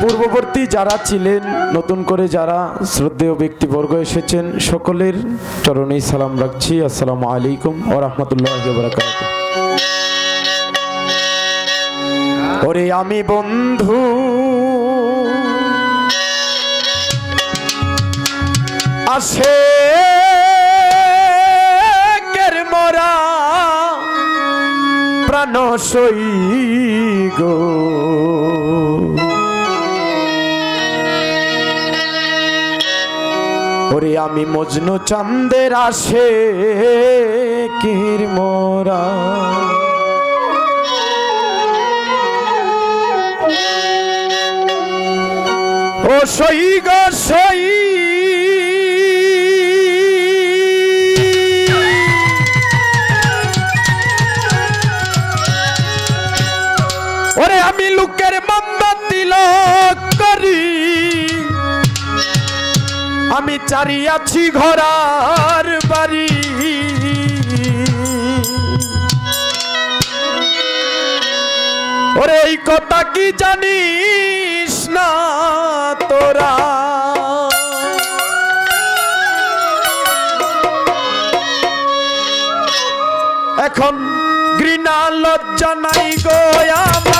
পূর্ববর্তী যারা ছিলেন, নতুন করে যারা শ্রদ্ধেয় ব্যক্তিবর্গ এসেছেন, সকলের চরণেই সালাম রাখছি। আসসালামু আলাইকুম ও রহমতুল্লাহ বারাকাত ওরে আমি বন্ধু আসে প্রাণ সই গো। ওরে আমি মজনু চান্দের আসে কির মোরা। ও সই গো সই আমি চারি আছি ঘরার বাড়ি। ওরে, এই কথা কি জানিস না তোরা? এখন ঘৃণা, লজ্জা নাই গো আমার।